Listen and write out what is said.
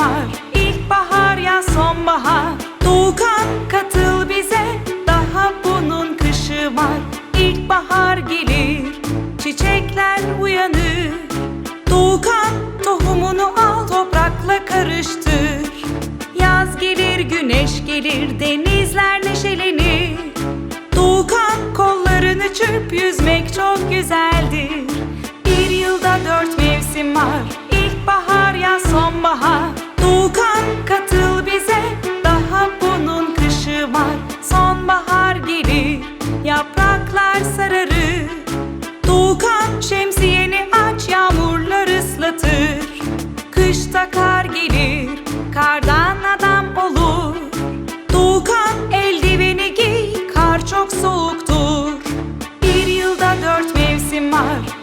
var. İlkbahar ya sonbahar. Doğukan katıl bize Daha bunun kışı var. İlkbahar gelir Çiçekler uyanır. Doğukan tohumunu al Toprakla karıştır. Yaz gelir güneş gelir Denizler neşelenir. Doğukan kollarını çırp Yüzmek çok güzel. mimar